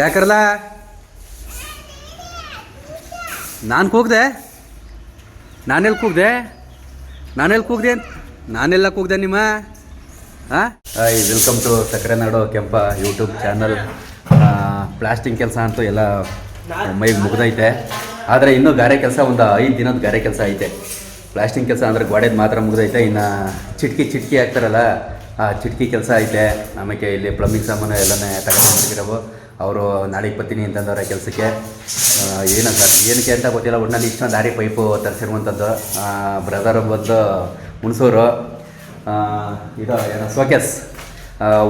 ಯಾಕರಲ್ಲ ನಾನು ಕೂಗ್ದೆ? ನಾನೆಲ್ಲಿ ಕೂಗ್ದೆ? ನಾನೆಲ್ಲಿ ಕೂಗ್ದೆ ಅಂತ? ನಾನೆಲ್ಲ ಕೂಗ್ದೆ ನಿಮ್ಮ? ಹಾಂ ಹಾಯ್ ವೆಲ್ಕಮ್ ಟು ಸಕ್ಕರೆ ನಾಡು ಕೆಂಪ ಯೂಟ್ಯೂಬ್ ಚಾನಲ್ ಪ್ಲಾಸ್ಟಿಂಗ್ ಕೆಲಸ ಅಂತೂ ಎಲ್ಲ ಮೈಗೆ ಮುಗ್ದೈತೆ. ಆದರೆ ಇನ್ನೂ ಗಾರೆ ಕೆಲಸ ಒಂದು ಐದು ದಿನದ ಗಾರೆ ಕೆಲಸ ಐತೆ. ಪ್ಲಾಸ್ಟಿಂಗ್ ಕೆಲಸ ಅಂದರೆ ಗೋಡೆದು ಮಾತ್ರ ಮುಗ್ದೈತೆ. ಇನ್ನು ಚಿಟ್ಕಿ ಚಿಟ್ಕಿ ಹಾಕ್ತಾರಲ್ಲ, ಆ ಚಿಟ್ಕಿ ಕೆಲಸ ಐತೆ. ಆಮೇಲೆ ಇಲ್ಲಿ ಪ್ಲಂಬಿಂಗ್ ಸಾಮಾನು ಎಲ್ಲನೇ ತಗೊಂಡಿರೋವು ಅವರು ನಾಳೆಗೆ ಬರ್ತೀನಿ ಅಂತಂದವ್ರೆ ಕೆಲಸಕ್ಕೆ. ಏನಂತ, ಏನಕ್ಕೆ ಅಂತ ಗೊತ್ತಿಲ್ಲ ಒಟ್ಟಿನಲ್ಲಿ ಇಷ್ಟೊಂದು ದಾರಿ ಪೈಪು ತರಿಸಿರುವಂಥದ್ದು ಬ್ರದರ್ ಬಂದು ಹುಣಸೂರು. ಇದು ಏನೋ ಸೋಕೆಸ್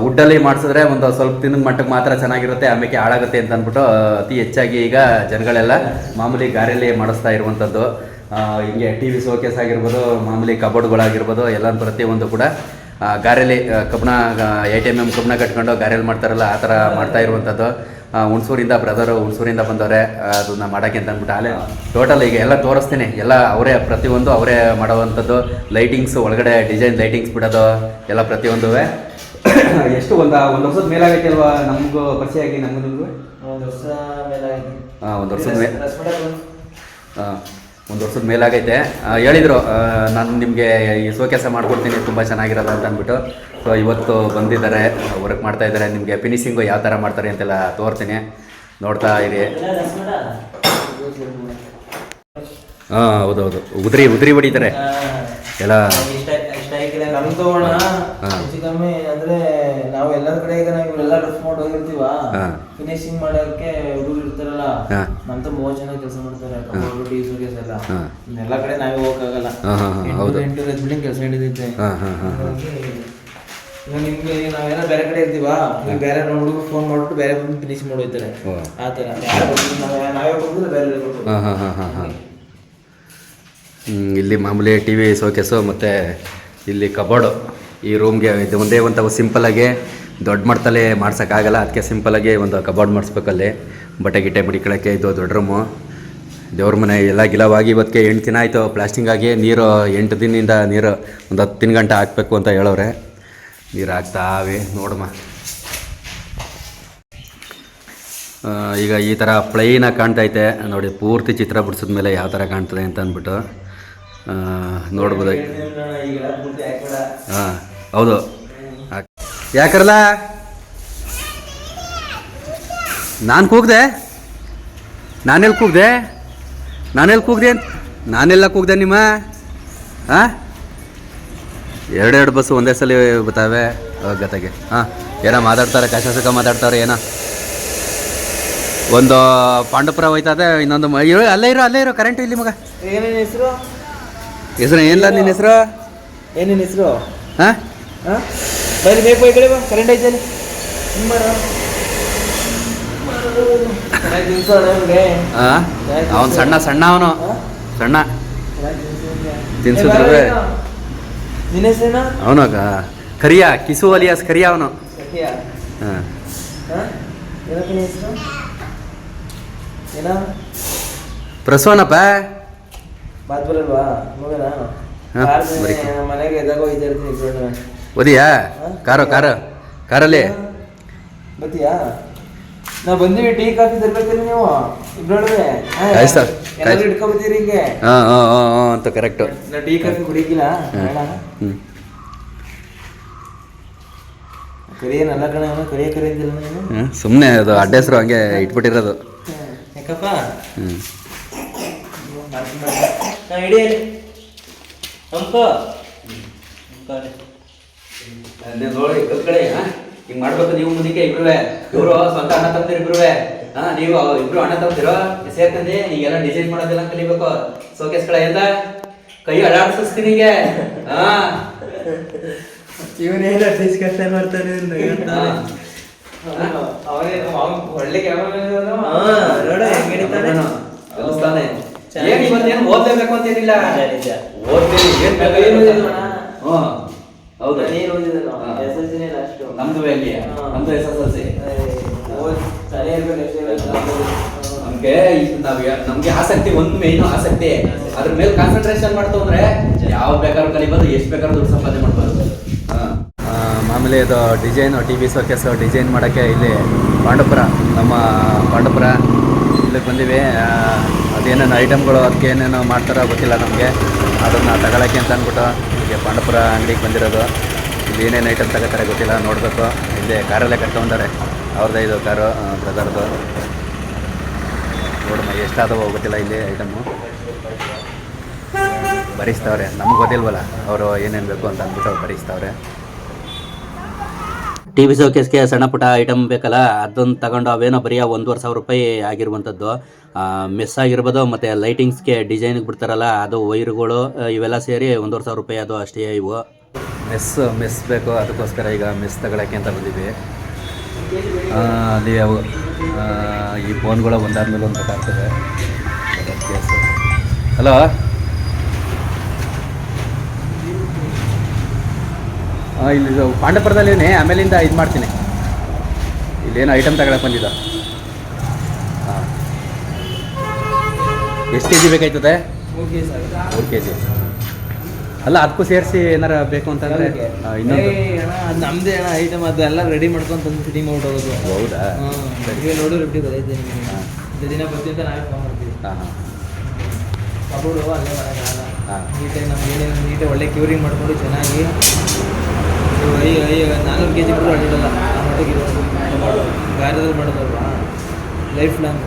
ವುಡ್ಡಲ್ಲಿ ಮಾಡಿಸಿದ್ರೆ ಒಂದು ಸ್ವಲ್ಪ ದಿನದ ಮಟ್ಟಕ್ಕೆ ಮಾತ್ರ ಚೆನ್ನಾಗಿರುತ್ತೆ ಆಮೇಲೆ ಹಾಳಾಗುತ್ತೆ ಅಂತ ಅಂದ್ಬಿಟ್ಟು, ಅತಿ ಹೆಚ್ಚಾಗಿ ಈಗ ಜನಗಳೆಲ್ಲ ಮಾಮೂಲಿ ಗಾರೆಯಲ್ಲಿ ಮಾಡಿಸ್ತಾ ಇರುವಂಥದ್ದು. ಹಿಂಗೆ ಟಿ ವಿ ಸೋಕೇಸ್ ಆಗಿರ್ಬೋದು, ಮಾಮೂಲಿ ಕಬೋರ್ಡ್ಗಳಾಗಿರ್ಬೋದು ಎಲ್ಲ ಪ್ರತಿಯೊಂದು ಕೂಡ. ಆ, ಕಬ್ಬಣ ಎ ಟಿ ಎಂ ಎಂ ಕಬ್ಬಣ ಕಟ್ಕೊಂಡು ಗಾರೆಯಲ್ಲಿ ಮಾಡ್ತಾರಲ್ಲ ಆ ಥರ ಮಾಡ್ತಾ ಇರುವಂಥದ್ದು. ಹುಣ್ಸೂರಿಂದ ಬ್ರದರು ಹುಣಸೂರಿಂದ ಬಂದವರೆ ಅದನ್ನ ಮಾಡೋಕ್ಕೆ ಅಂತ ಅಂದ್ಬಿಟ್ಟು ಅಲ್ಲೇ ಟೋಟಲ್ ಈಗ ಎಲ್ಲ ತೋರಿಸ್ತೀನಿ. ಎಲ್ಲ ಅವರೇ ಪ್ರತಿಯೊಂದು ಅವರೇ ಮಾಡೋವಂಥದ್ದು. ಲೈಟಿಂಗ್ಸ್ ಒಳಗಡೆ ಡಿಸೈನ್ ಲೈಟಿಂಗ್ಸ್ ಬಿಡೋದು ಎಲ್ಲ ಪ್ರತಿಯೊಂದು ಎಷ್ಟು ಒಂದು ಒಂದು ವರ್ಷದ ಮೇಲಾಗೈತೆ ಅಲ್ವಾ ನಮಗೂ ಪರಿಚಯ ಆಗಿ ನಮಗೂ? ಒಂದು ವರ್ಷ ಮೇಲೆ. ಹಾಂ ಒಂದು ವರ್ಷದ ಮೇಲೆ ಹಾಂ ಒಂದು ವರ್ಷದ ಮೇಲಾಗೈತೆ. ಹೇಳಿದರು ನಾನು ನಿಮಗೆ ಈ ಸೋ ಕೆಲಸ ಮಾಡ್ಕೊಡ್ತೀನಿ ತುಂಬ ಚೆನ್ನಾಗಿರೋದು ಅಂತ ಅಂದ್ಬಿಟ್ಟು. ಸೊ ಇವತ್ತು ಬಂದಿದ್ದಾರೆ ವರ್ಕ್ ಮಾಡ್ತಾ ಇದ್ದಾರೆ ನಿಮಗೆ ಫಿನಿಶಿಂಗು ಯಾವ ಥರ ಮಾಡ್ತಾರೆ ಅಂತೆಲ್ಲ ತೋರ್ತೀನಿ. ನೋಡ್ತಾ ಇರಿ? ಹಾಂ ಹೌದೌದು. ಉದ್ರಿ ಉದ್ರಿ ಹೊಡಿತಾರೆ. ಎಲ್ಲ ಅಂದ್ರೆ ನಾವು ಎಲ್ಲರ ಕಡೆ ಈಗ ನಾವು ಮಾಡಿ ಹೋಗಿರ್ತೀವ? ಫಿನಿಶಿಂಗ್ ಮಾಡೋಕೆ ಹುಡುಗರು ಇರ್ತಾರಲ್ಲ ಹಾ. ಮೂವತ್ ಜನ ಕೆಲಸ ಮಾಡ್ತಾರೆ ಟಿ ಎಲ್ಲ. ಎಲ್ಲ ಕಡೆ ನಾವೇ ಹೋಗಕ್ಕಾಗಲ್ಲ. ಎಂಟು ಎಂಟು ಬಿಲ್ಡಿಂಗ್ ಕೆಲಸ ಹಿಡಿದೈತೆ ಹಾಂ ಹಾಂ ಹಾಂ ಹಾಂ. ಈಗ ನಿಮ್ಗೆ ನಾವೆಲ್ಲ ಬೇರೆ ಕಡೆ ಇರ್ತೀವ? ಈಗ ಬೇರೆ ಹುಡುಗರು ಫೋನ್ ಮಾಡ್ಬಿಟ್ಟು ಬೇರೆ ಬಂದು ಫಿನಿಶ್ ಮಾಡೋಯ್ತಾರೆ. ಆ ಥರ. ನಾವೇ- ನಾವೇ ಬಂದ್ರೆ ಬೇರೆ ಇಲ್ಲಿ ಮಾಮೂಲಿ ಟಿವಿ ಸೋಕೆಸು ಮತ್ತು ಇಲ್ಲಿ ಕಬೋರ್ಡು ಈ ರೂಮ್ಗೆ ಇದು ಒಂದೇ ಒಂದು ಸಿಂಪಲಾಗಿ ದೊಡ್ಡ ಮಟ್ಟದಲ್ಲೇ ಮಾಡ್ಸೋಕ್ಕಾಗಲ್ಲ. ಅದಕ್ಕೆ ಸಿಂಪಲಾಗಿ ಒಂದು ಕಬೋರ್ಡ್ ಮಾಡಿಸ್ಬೇಕಲ್ಲಿ ಬಟ್ಟೆ ಗಿಟ್ಟೆ ಮಡಿಕೊಳ್ಳೋಕ್ಕೆ ಇದು ದೊಡ್ಡ ರೂಮು ದೇವ್ರ ಮನೆ ಎಲ್ಲ ಗಿಲವಾಗಿ ಇವತ್ತಿಗೆ ಎಂಟು ದಿನ ಆಯಿತು. ಪ್ಲಾಸ್ಟಿಂಗ್ ಆಗಿ ನೀರು ಎಂಟು ದಿನದಿಂದ ನೀರು ಒಂದು ಹತ್ತು ಗಂಟೆ ಹಾಕಬೇಕು ಅಂತ ಹೇಳೋರೆ ನೀರು ಹಾಕ್ತಾವೆ ನೋಡಮ್ಮ. ಈಗ ಈ ಥರ ಪ್ಲೈನಾಗಿ ಕಾಣ್ತೈತೆ ನೋಡಿ ಪೂರ್ತಿ ಚಿತ್ರ ಬಿಡಿಸಿದ ಮೇಲೆ ಯಾವ ಥರ ಕಾಣ್ತದೆ ಅಂತ ಅಂದ್ಬಿಟ್ಟು. ನೋಡ್ಬೋದು. ಹಾಂ ಹೌದು. ಯಾಕರಲ್ಲ? ನಾನು ಕೂಗ್ದೆ? ನಾನೆಲ್ಲಿ ಕೂಗ್ದೆ? ನಾನೆಲ್ಲಿ ಕೂಗ್ದೆ ಅಂತ? ನಾನೆಲ್ಲ ಕೂಗ್ದೆ ನಿಮ್ಮ? ಹಾಂ ಎರಡೆರಡು ಬಸ್ಸು ಒಂದೇ ಸಲ ಬರ್ತಾವೆ ಗತೆಗೆ. ಹಾಂ ಏನೋ ಮಾತಾಡ್ತಾರೆ ಕಾಶಾಸಕ ಮಾತಾಡ್ತಾರೆ ಏನೋ. ಒಂದು ಪಾಂಡಪುರ ಹೋಯ್ತದೆ ಇನ್ನೊಂದು ಇರೋ ಅಲ್ಲೇ ಇರೋ ಅಲ್ಲೇ ಇರೋ ಕರೆಂಟ್ ಇಲ್ಲಿ ಮಗ. ಏನೇನು ಹೆಸರು? ಹೆಸರು ಏನಿಲ್ಲ ನಿನ್ನ ಹೆಸರು? ಏನೇನು ಹೆಸರು? ಹಾಂ ಹಾ ಬನ್ನಿ ಬೇಕು ಈ ಕಡೆ ಬಾ ಕರೆಂಟ್ ಐತೆ ಅಲ್ಲಿ. ಬಾರೋ. ಅವ್ನಿಗೆ. ಅವನು ಸಣ್ಣ ಸಣ್ಣ ಅವನು. ಸಣ್ಣ. ಅವ್ನಿಗೆ. ತಿನ್ಸಿದ್ರೆ? ಏ, ಬಾರೋ ನೀನು. ನಿನ್ನ ಹೆಸರೇನು ಅವನು ಕರಿಯ ಕಿಸು ಅಲಿಯಾಸ್ ಕರಿಯ ಅವನು. ಹಾಂ ಪ್ರಸವನಪ್ಪ ಬರಲ್ವಾ? ಮಗನ ಬರೀ. ಮನೆಗೆ ಎದಾಗ ಹೋಯ್ತಾ ಇರ್ತೀನಿ ಓದಿಯಾ ಕಾರೋ ಕಾರು ಕಾರು. ಕಾರಲ್ಲಿ. ಬತ್ತೀಯಾ? ನಾ ಬಂದೀವಿ ಟೀ ಕಾಫಿ ತರ್ಬೇಕಿಲ್ಲ ನೀವು? ಇಬ್ರೊಳಗೆ ಆಯ್ತು ಸರ್. ಎಲ್ಲರೂ. ಇಟ್ಕೊಬತ್ತೀರಿ ಹಿಂಗೆ? ಹಾಂ ಹಾಂ ಹಾಂ ಹಾಂ ಅಂತ ಕರೆಕ್ಟು. ನಾ ಟೀ ಕಾಫಿ ಕುಡಿಕಿಲ್ಲ. ಬೇಡ. ಹ್ಞೂ ಕರಿಯೇನಲ್ಲ ಕಣ ಕರಿಯ ಕರಿಯಂದಿಲ್ಲ ನೀನು. ಸುಮ್ಮನೆ ಅದು ಅಡ್ಡ ಹೆಸರು ಹಂಗೆ ಇಟ್ಬಿಟ್ಟಿರೋದು. ಯಾಕಪ್ಪ? ಹ್ಞೂ ನಾ ಅಂಕ ಅಂಕೋ ನೋಡಿ ಹಾ? ಹಿಂಗೆ ಮಾಡ್ಬೇಕು ನೀವು ಮುಂದಕ್ಕೆ ಇಬ್ರುವೆ. ಇವರು ಸ್ವಂತ ಅಣ್ಣ ತಮ್ಮದಿರು ಇಬ್ರುವೆ. ಹಾ ನೀವು ಇಬ್ರು ಹಣ ತಮ್ಮದಿರೋ ಸೇರ್ತಂದಿ ಈಗೆಲ್ಲ ಡಿಸೈನ್ ಮಾಡೋದಿಲ್ಲ ಕಲಿಬೇಕು. ಸೋಕೇಸ್ ಕಡೆ ಎಲ್ಲ ಕೈ ಅಡಾಡ್ಸಿಸ್ತೀನಿ ಹಿಂಗೆ ಹಾ. ಇವನೇನ ಡಿಸ್ಕಷನ್ ಮಾಡ್ತಾನೆ ಹಾ. ಅವನೇ ಒಳ್ಳೆ ಕ್ಯಾಮರಾ ನೋಡ ಹೆಂಗ್ ಹಿಡಿತಾನೆ. ಕಲಿಸ್ತಾನೆ. ಚೆನ್ನಾಗಿ ಏನ್ ಇವತ್ತೇನು ಓದ್ಲೇಬೇಕು ಅಂತೇನಿಲ್ಲ ಏನಿಲ್ಲ. ನಿಜ. ಓದ್ತೀನಿ ಏನ್ ಬೇಕು? ಏನು ಹ್ಮ್. ಹೌದು. ನೀನು. ಎಸ್ ಎಲ್ ಸಿನೇ ಲಾಸ್ಟು ನಮ್ದು ಹಂಗೆ ಹಾ. ನಮ್ದು ಎಸ್ ಎಸ್ ಎಲ್ ಸಿ ನಮ್ಗೆ ನಾವ್ ನಮ್ಗೆ ಆಸಕ್ತಿ ಒಂದು ಮೇನ್ ಆಸಕ್ತಿ. ಅದ್ರ ಮೇಲೆ ಕಾನ್ಸಂಟ್ರೇಷನ್ ಮಾಡ್ತು ಅಂದ್ರೆ ಯಾವ ಬೇಕಾದ್ರೂ ಕಲಿಬೋದು ಎಷ್ಟು ಬೇಕಾದ್ರೂ ದುಡ್ಡು ಸಂಪಾದನೆ ಮಾಡ್ಬೋದು. ಆ, ಮಾಮೂಲಿ ಆಮೇಲೆ ಇದು design T V showcase design ಮಾಡೋಕ್ಕೆ ಇಲ್ಲಿ ಪಾಂಡಪುರ ನಮ್ಮ ಪಾಂಡಪುರ ಇಲ್ಲಿಗೆ ಬಂದೀವಿ. ಅದೇನೇನು ಐಟಮ್ಗಳು ಅದಕ್ಕೆ ಏನೇನು ಮಾಡ್ತಾರೋ ಗೊತ್ತಿಲ್ಲ ನಮಗೆ. ಅದನ್ನು ತಗೊಳಕ್ಕೆ ಅಂತ ಅಂದ್ಬಿಟ್ಟು ಹೀಗೆ ಪಾಂಡಪುರ ಅಂಗಡಿಗೆ ಬಂದಿರೋದು. ಇಲ್ಲಿ ಏನೇನು ಐಟಮ್ ತಗೋತಾರೆ ಗೊತ್ತಿಲ್ಲ, ನೋಡಬೇಕು. ಇಲ್ಲಿ ಕಾರಲ್ಲೇ ಕಟ್ಕೊಂಡಾರೆ ಅವ್ರದ್ದೇ ಇದು ಕಾರು ಬ್ರದರ್ದು. ನೋಡಮ್ಮ, ಎಷ್ಟಾದವೋ ಗೊತ್ತಿಲ್ಲ ಇಲ್ಲಿ ಐಟಮು ಭರಿಸ್ತವ್ರೆ ನಮ್ಗೆ ಗೊತ್ತಿಲ್ವಲ್ಲ, ಅವರು ಏನೇನು ಬೇಕು ಅಂತ ಅಂದ್ಬಿಟ್ಟು ಭರಿಸ್ತವ್ರೆ ಟಿ ವಿ ಸೋಕೇಸ್ಗೆ ಸಣ್ಣ ಪುಟ್ಟ ಐಟಮ್ ಬೇಕಲ್ಲ ಅದನ್ನು ತಗೊಂಡು ಅವೇನೋ ಬರೀ ಒಂದೂವರೆ ಸಾವಿರ ರೂಪಾಯಿ ಆಗಿರುವಂಥದ್ದು. ಮಿಸ್ ಆಗಿರ್ಬೋದು, ಮತ್ತು ಲೈಟಿಂಗ್ಸ್ಗೆ ಡಿಸೈನ್ಗೆ ಬಿಡ್ತಾರಲ್ಲ, ಅದು ವೈರ್ಗಳು ಇವೆಲ್ಲ ಸೇರಿ ಒಂದೂವರೆ ಸಾವಿರ ರೂಪಾಯಿ ಅದು ಅಷ್ಟೇ ಇವು. ಮಿಸ್ ಮಿಸ್ ಬೇಕು, ಅದಕ್ಕೋಸ್ಕರ ಈಗ ಮಿಸ್ ತಗೊಳಕ್ಕೆ ಅಂತ ಬಂದಿದ್ವಿ. ಅಲ್ಲಿ ಅವು ಈ ಫೋನ್ಗಳು ಒಂದಾದ್ಮೇಲೆ ಒಂದು ಬೇಕಾಗ್ತದೆ ಹಲೋ ಇಲ್ಲಿ ಪಾಂಡಪುರದಲ್ಲಿನೇ ಆಮೇಲಿಂದ ಇದು ಮಾಡ್ತೀನಿ. ಇಲ್ಲೇನು ಐಟಮ್ ತಗೊಳಕ್ಕೆ ಬಂದಿದ್ದ. ಹಾಂ. ಎಷ್ಟು ಕೆ ಜಿ ಬೇಕಾಯ್ತದೆ ಓಕೆ ಸರ್. ಮೂರು ಕೆ ಜಿ ಅಲ್ಲ ಅದಕ್ಕೂ ಸೇರಿಸಿ ಏನಾರ ಬೇಕು ಅಂತಂದರೆ ಇನ್ನೊಂದು. ನಮ್ದೇ ಅಣ್ಣ ಐಟಮ್ ಅದೆಲ್ಲ ರೆಡಿ ಮಾಡ್ಕೊಂಡು ತಂದು ಫಿಟಿಂಗ್ ಮಾಡ್ಬಿಡೋದು. ಹೌದಾ? ಈಗ ನೋಡಿ ರೆಡಿ ಬರೈತೆ ನಿಮಗೆ. ದಿನ ಬರ್ತೀನಿ ಅಂತ ನಾವೇ ಫೋನ್ ಮಾಡ್ತೀವಿ. ಹಾಂ ಹಾಂ ಅಲ್ಲೇ ಮಾಡೋಕ್ಕಾಗಲ್ಲ ಹಾಂ ನೀಟಾಗಿ ನಮ್ಗೆ ಏನೇನು ನೀಟಾಗಿ ಒಳ್ಳೆ ಕ್ಯೂರಿಂಗ್ ಮಾಡಿಕೊಂಡು ಚೆನ್ನಾಗಿ ಐ ಐ ನಾನ್ನೂರು ಕೆ ಜಿ ಕೂಡ ಅಡ್ಡಿಡಲ್ಲ ಆ ಮಟ್ಟಿಗೆ ಗಾಯದಲ್ಲಿ ಮಾಡೋದಲ್ವಾ? ಲೈಫ್ ಲಾಂಗ್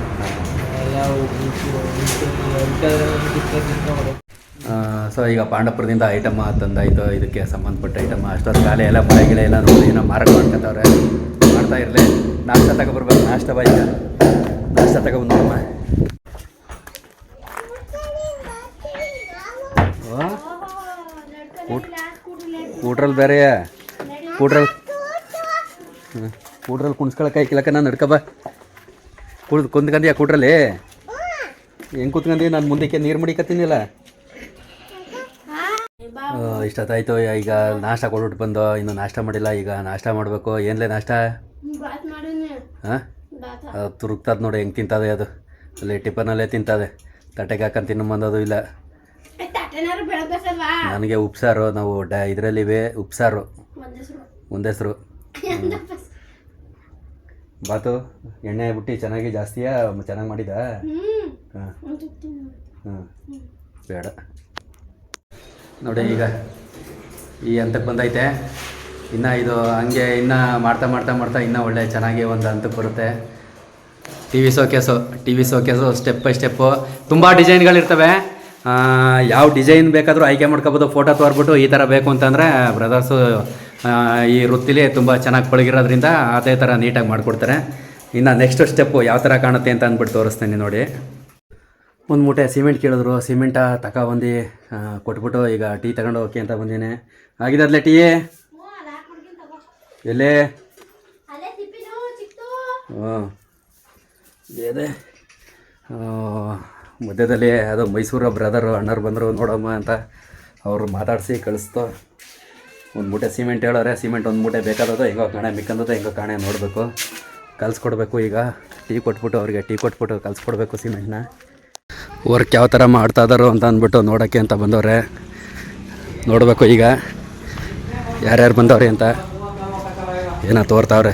ಸೊ ಈಗ ಪಾಂಡಪುರದಿಂದ ಐಟಮ್ ತಂದಾಯಿತು. ಇದಕ್ಕೆ ಸಂಬಂಧಪಟ್ಟ ಐಟಮ್ ಅಷ್ಟೊಂದು ಕಾಲ ಎಲ್ಲ ಮಳೆ ಗಿಳೆ ಎಲ್ಲ ನೋಡಿ ಏನೋ ಮಾರಾಟ ಮಾಡ್ಕೊತವ್ರೆ ಮಾಡ್ತಾ ಇರಲಿ. ನಾಷ್ಟ ತಗೊಬರ್ಬೇಕು. ನಾಷ್ಟ ಬಾಯ್. ನಾಷ್ಟ ತಗೊಬಂದು ನೋಡಮ್ಮ. ಕೂಟ್ರಲ್ಲಿ ಬೇರೆ. ಕೂಟ್ರಲ್ಲಿ ಹ್ಞೂ ಕೂಟ್ರಲ್ಲಿ ಕುಣ್ಸ್ಕೊಳಕ್ಕೆ ಐಕಿಲಕ್ಕ ನಾನು ನಡ್ಕಬ ಕುಡ್ದು ಕುಂದ್ಕಂದಿಯ ಕೂಡ್ರಲ್ಲಿ? ಹೆಂಗೆ ಕೂತ್ಕಂದಿ? ನಾನು ಮುಂದಕ್ಕೆ ನೀರು ಮುಡಿಕತ್ತೀನಿಲ್ಲ. ಇಷ್ಟೊತ್ತಾಯ್ತು. ಈಗ ನಾಷ್ಟ ಕೊಡ್ಬಿಟ್ಟು ಬಂದು. ಇನ್ನು ನಾಷ್ಟ ಮಾಡಿಲ್ಲ. ಈಗ ನಾಷ್ಟ ಮಾಡಬೇಕು. ಏನ್ಲೇ ನಾಷ್ಟ? ಹಾಂ ಅದು ತುರುಕ್ತದ ನೋಡಿ. ಹೆಂಗೆ ತಿಂತದೆ ಅದು? ಅಲ್ಲಿ ಟಿಫನಲ್ಲೇ ತಿಂತದೆ. ತಟ್ಟೆಗೆ ಹಾಕೊಂಡು ತಿನ್ನಂಬಂದದು ಇಲ್ಲ. ತಟ್ಟೆನಾರು ಬೆಳಬೇಕಲ್ವಾ ನನಗೆ ಉಪ್ಸಾರು ನಾವು ಡ ಇದರಲ್ಲಿವೆ ಉಪ್ಸಾರು. ಒಂದೆಸರು ಬಾತು ಎಣ್ಣೆ ಬಿಟ್ಟು ಚೆನ್ನಾಗಿ ಜಾಸ್ತಿಯಾ ಚೆನ್ನಾಗಿ ಮಾಡಿದ? ಹಾಂ. ಬೇಡ. ನೋಡಿ ಈಗ ಈ ಹಂತಕ್ಕೆ ಬಂದೈತೆ. ಇನ್ನು ಇದು ಹಂಗೆ ಇನ್ನು ಮಾಡ್ತಾ ಮಾಡ್ತಾ ಮಾಡ್ತಾ ಇನ್ನೂ ಒಳ್ಳೆ ಚೆನ್ನಾಗಿ ಒಂದು ಹಂತಕ್ಕೆ ಬರುತ್ತೆ. T V showcase T V showcase step by step ತುಂಬ ಡಿಸೈನ್ಗಳಿರ್ತವೆ ಯಾವ ಡಿಸೈನ್ ಬೇಕಾದರೂ ಆಯ್ಕೆ ಮಾಡ್ಕೋಬೋದು, ಫೋಟೋ ತೋರ್ಬಿಟ್ಟು ಈ ಥರ ಬೇಕು ಅಂತಂದರೆ, ಬ್ರದರ್ಸು ಈ ವೃತ್ತಿಲಿ ತುಂಬ ಚೆನ್ನಾಗಿ ಪಳಗಿರೋದ್ರಿಂದ ಅದೇ ಥರ ನೀಟಾಗಿ ಮಾಡಿಕೊಡ್ತಾರೆ. ಇನ್ನು ನೆಕ್ಸ್ಟ್ ಸ್ಟೆಪ್ಪು ಯಾವ ಥರ ಕಾಣುತ್ತೆ ಅಂತ ಅಂದ್ಬಿಟ್ಟು ತೋರಿಸ್ತೀನಿ ನೋಡಿ. ಒಂದು ಮೂಟೆ ಸಿಮೆಂಟ್ ಕೇಳಿದ್ರು, ಸಿಮೆಂಟ ತಗೊಬಂದು ಕೊಟ್ಬಿಟ್ಟು ಈಗ ಟೀ ತಗೊಂಡು ಹೋಗಿ ಅಂತ ಬಂದೀನಿ. ಆಗಿದ್ದಲ್ಲೇ ಟೀ? ಎಲ್ಲೇ? ಹ್ಞೂ ಮಧ್ಯದಲ್ಲಿ ಅದು ಮೈಸೂರ ಬ್ರದರು ಅಣ್ಣರು ಬಂದರು, ನೋಡಮ್ಮ ಅಂತ ಅವರು ಮಾತಾಡಿಸಿ ಕಳಿಸ್ತು. ಒಂದು ಮೂಟೆ ಸಿಮೆಂಟ್ ಹೇಳೋರೆ ಸಿಮೆಂಟ್ ಒಂದು ಮೂಟೆ ಬೇಕಾದದ್ದು, ಹೆಂಗೋ ಕಾಣೆ ಮಿಕ್ಕಂದದ ಹೆಂಗೋ ಕಾಣೆ ನೋಡಬೇಕು. ಕಲಿಸ್ಕೊಡ್ಬೇಕು ಈಗ. ಟೀ ಕೊಟ್ಬಿಟ್ಟು ಅವ್ರಿಗೆ ಟೀ ಕೊಟ್ಬಿಟ್ಟು ಕಲಿಸ್ಕೊಡ್ಬೇಕು ಸಿಮೆಂಟ್ನ ವರ್ಕ್ ಯಾವ ಥರ ಮಾಡ್ತಾ ಇದಾರೋ ಅಂತ ಅಂದ್ಬಿಟ್ಟು ನೋಡೋಕ್ಕೆ ಅಂತ ಬಂದವ್ರೆ. ನೋಡಬೇಕು ಈಗ. ಯಾರ್ಯಾರು ಬಂದವ್ರೆ ಅಂತ. ಏನೋ ತೋರ್ತಾವ್ರೆ.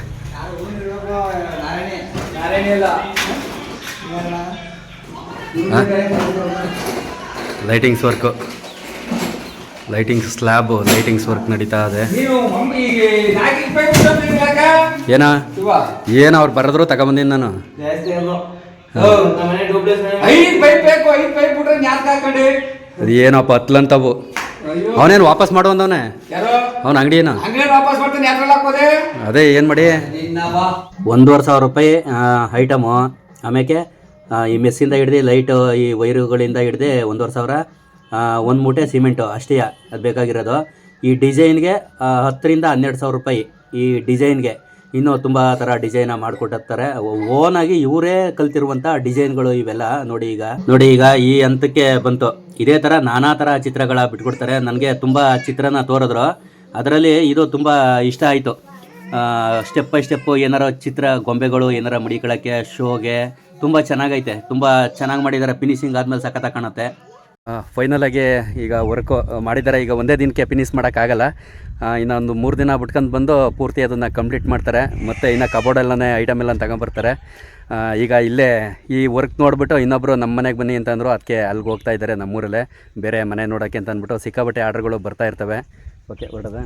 Lightings work lightings slab lightings work ನಡೀತಾ ಇದೆ. ಏನ? ಏನ ಅವ್ರು ಬರೆದ್ರು ತಗೊಂಬಂದಿನ ನಾನು. ಅದು ಏನಪ್ಪ ಹತ್ಲಂತವು ಅವನೇನು ವಾಪಸ್ ಮಾಡು ಅವನ ಅಂಗಡಿ ಹಾಕೋದೆ? ಅದೇ ಏನು ಮಾಡಿ? ಒಂದುವರೆ ಒಂದೂವರೆ ಸಾವಿರ ರೂಪಾಯಿ ಐಟಮು ಆಮೇಲೆ ಈ ಮೆಸ್ಸಿಂದ ಹಿಡ್ದು ಲೈಟು ಈ ವೈರುಗಳಿಂದ ಹಿಡ್ದು ಒಂದೂವರೆ ಸಾವಿರ ಒಂದು ಮೂಟೆ ಸಿಮೆಂಟು ಅಷ್ಟೇ ಅದು ಬೇಕಾಗಿರೋದು. ಈ ಡಿಸೈನ್ಗೆ ಹತ್ತರಿಂದ ಹನ್ನೆರಡು ಸಾವಿರ ರೂಪಾಯಿ ಈ ಡಿಸೈನ್ಗೆ ಇನ್ನೂ ತುಂಬ ಥರ ಡಿಸೈನ ಮಾಡಿಕೊಟ್ಟಿರ್ತಾರೆ. ಓನಾಗಿ ಇವರೇ ಕಲ್ತಿರುವಂಥ ಡಿಸೈನ್ಗಳು ಇವೆಲ್ಲ ನೋಡಿ ಈಗ. ನೋಡಿ ಈಗ ಈ ಹಂತಕ್ಕೆ ಬಂತು. ಇದೇ ಥರ ನಾನಾ ಥರ ಚಿತ್ರಗಳ ಬಿಟ್ಕೊಡ್ತಾರೆ. ನನಗೆ ತುಂಬ ಚಿತ್ರನ ತೋರಿದ್ರು. ಅದರಲ್ಲಿ ಇದು ತುಂಬ ಇಷ್ಟ ಆಯಿತು. ಸ್ಟೆಪ್ ಬೈ ಸ್ಟೆಪ್ಪು ಏನಾರ ಚಿತ್ರ, ಗೊಂಬೆಗಳು ಏನಾರ ಮಡಿಕೊಳ್ಳೋಕ್ಕೆ ಶೋಗೆ ತುಂಬ ಚೆನ್ನಾಗೈತೆ ತುಂಬ ಚೆನ್ನಾಗಿ ಮಾಡಿದ್ದಾರೆ ಫಿನಿಶಿಂಗ್ ಆದಮೇಲೆ ಸಖತ್ತಾಗಿ ಕಾಣುತ್ತೆ. ಫೈನಲ್ ಆಗಿ ಈಗ ವರ್ಕ್ ಮಾಡಿದ್ದಾರೆ ಈಗ ಒಂದೇ ದಿನಕ್ಕೆ ಫಿನಿಶ್ ಮಾಡೋಕ್ಕಾಗಲ್ಲ. ಇನ್ನೊಂದು ಮೂರು ದಿನ ಬಿಟ್ಕೊಂಡು ಬಂದು ಪೂರ್ತಿ ಅದನ್ನು ಕಂಪ್ಲೀಟ್ ಮಾಡ್ತಾರೆ. ಮತ್ತು ಇನ್ನು ಕಬೋರ್ಡೆಲ್ಲನೇ ಐಟಮ್ ಎಲ್ಲ ತಗೊಂಬರ್ತಾರೆ. ಈಗ ಇಲ್ಲೇ ಈ ವರ್ಕ್ ನೋಡಿಬಿಟ್ಟು ಇನ್ನೊಬ್ಬರು ನಮ್ಮ ಮನೆಗೆ ಬನ್ನಿ ಅಂತಂದರು ಅದಕ್ಕೆ ಅಲ್ಲಿಗೆ ಹೋಗ್ತಾ ಇದ್ದಾರೆ ನಮ್ಮೂರಲ್ಲೇ. ಬೇರೆ ಮನೆ ನೋಡೋಕ್ಕೆ ಅಂತ ಅಂದ್ಬಿಟ್ಟು ಸಿಕ್ಕಾಬಟ್ಟೆ ಆರ್ಡ್ರ್ಗಳು ಬರ್ತಾ ಇರ್ತವೆ. ಓಕೆ ಹೊರಡದ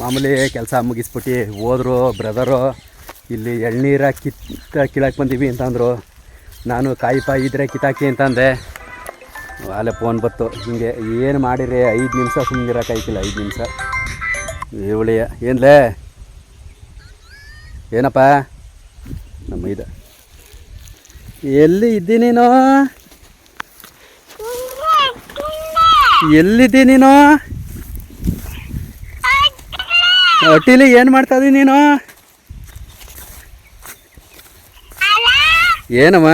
ಮಾಮೂಲಿ ಕೆಲಸ ಮುಗಿಸ್ಬಿಟ್ಟು ಹೋದ್ರು ಬ್ರದರು ಇಲ್ಲಿ ಎಳ್ನೀರ ಕಿತ್ತ ಕೀಳಕ್ಕೆ ಬಂದೀವಿ ಅಂತಂದರು. ನಾನು ಕಾಯಿ ಇದ್ರೆ ಕಿತ್ತಾಕಿ ಅಂತಂದೆ. ಅಲ್ಲೇ ಫೋನ್ ಬತ್ತು ಹಿಂಗೆ, ಏನು ಮಾಡಿರಿ? ಐದು ನಿಮಿಷ ಸುಮ್ಮನಿರೋಕ್ಕಾಯ್ತಿಲ್ಲ ಐದು ನಿಮಿಷ. ಇವಳಿಯ ಏನ್ಲೇ? ಏನಪ್ಪ? ನಮ್ಮ ಇದು. ಎಲ್ಲಿ ಇದ್ದೀನೋ ಎಲ್ಲಿದ್ದಿ ನೀನು? ಒಟ್ಟಿಲಿ ಏನು ಮಾಡ್ತಾ ಇದೀನಿ ನೀನು? ಏನಮ್ಮ?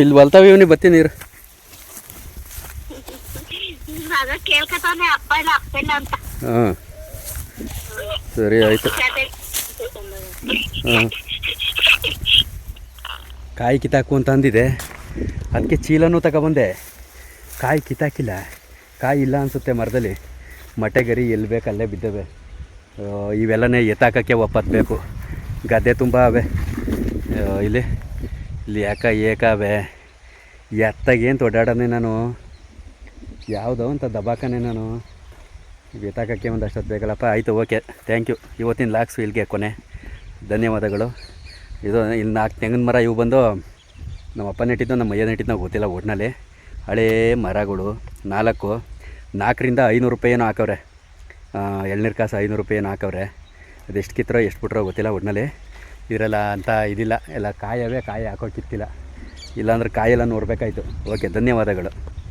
ಇಲ್ಲಿ ಬಲ್ತಾವ ಇವನಿ ಬತ್ತೀನಿ ನೀರು ಹಾಂ. ಸರಿ ಆಯ್ತು. ಹಾಂ. ಕಾಯಿ ಕಿತ್ತಾಕು ಅಂತ ಅಂದಿದೆ. ಅದಕ್ಕೆ ಚೀಲನೂ ತಗೊಬಂದೆ. ಕಾಯಿ ಕಿತ್ತಾಕಿಲ್ಲ. ಕಾಯಿ ಇಲ್ಲ ಅನಿಸುತ್ತೆ ಮರದಲ್ಲಿ. ಮಟೆಗರಿ ಗರಿ ಎಲ್ಲಿ ಬೇಕು ಅಲ್ಲೇ ಬಿದ್ದವೆ. ಇವೆಲ್ಲನೇ ಎತ್ತಾಕಕ್ಕೆ ಒಪ್ಪತ್ಬೇಕು. ಗದ್ದೆ ತುಂಬ ಅವೆ. ಇಲ್ಲಿ ಇಲ್ಲಿ ಯಾಕ ಏಕಾವೆ ಎತ್ತಾಗೇನು ದೊಡ್ಡಾಡನೆ ನಾನು. ಯಾವುದೋ ಅಂತ ದಬಾಕನೆ ನಾನು. ಎತ್ತಾಕಕ್ಕೆ ಒಂದು ಅಷ್ಟೊತ್ತು ಬೇಕಲ್ಲಪ್ಪ. ಆಯಿತು, ಓಕೆ. ಥ್ಯಾಂಕ್ ಯು ಇವತ್ತಿನ ಲಾಕ್ಸು ಇಲ್ಲಿಗೆ ಕೊನೆ. ಧನ್ಯವಾದಗಳು. ಇದು ಇಲ್ಲಿ ನಾಲ್ಕು ತೆಂಗಿನ ಮರ ಇವು ಬಂದು ನಮ್ಮ ಅಪ್ಪ ನೆಟ್ಟಿದ್ದು, ನಮ್ಮ ಅಯ್ಯ ನೆಟ್ಟಿದ್ದು ನಾವು ಗೊತ್ತಿಲ್ಲ ಒಟ್ಟಿನಲ್ಲಿ ಹಳೇ ಮರಗಳು. ನಾಲ್ಕು. ನಾಲ್ಕರಿಂದ ಐನೂರು ರೂಪಾಯಿ ಏನೋ ಹಾಕವ್ರೆ ಎಳ್ನೀರು ಕಾಸು ಐನೂರು ರೂಪಾಯಿ ಏನೋ ಹಾಕವ್ರೆ. ಅದೆಷ್ಟು ಕಿತ್ತರೋ ಎಷ್ಟು ಬಿಟ್ರೋ ಗೊತ್ತಿಲ್ಲ ಒಟ್ಟಿನಲ್ಲಿ ಇದರೆಲ್ಲ ಅಂತ ಇದಿಲ್ಲ. ಎಲ್ಲ ಕಾಯವೇ ಕಾಯಿ ಹಾಕೋಕ್ಕಿತ್ತಿಲ್ಲ ಇಲ್ಲಾಂದ್ರೆ ಕಾಯೆಲ್ಲ ನೋಡಬೇಕಾಯ್ತು. ಓಕೆ, ಧನ್ಯವಾದಗಳು.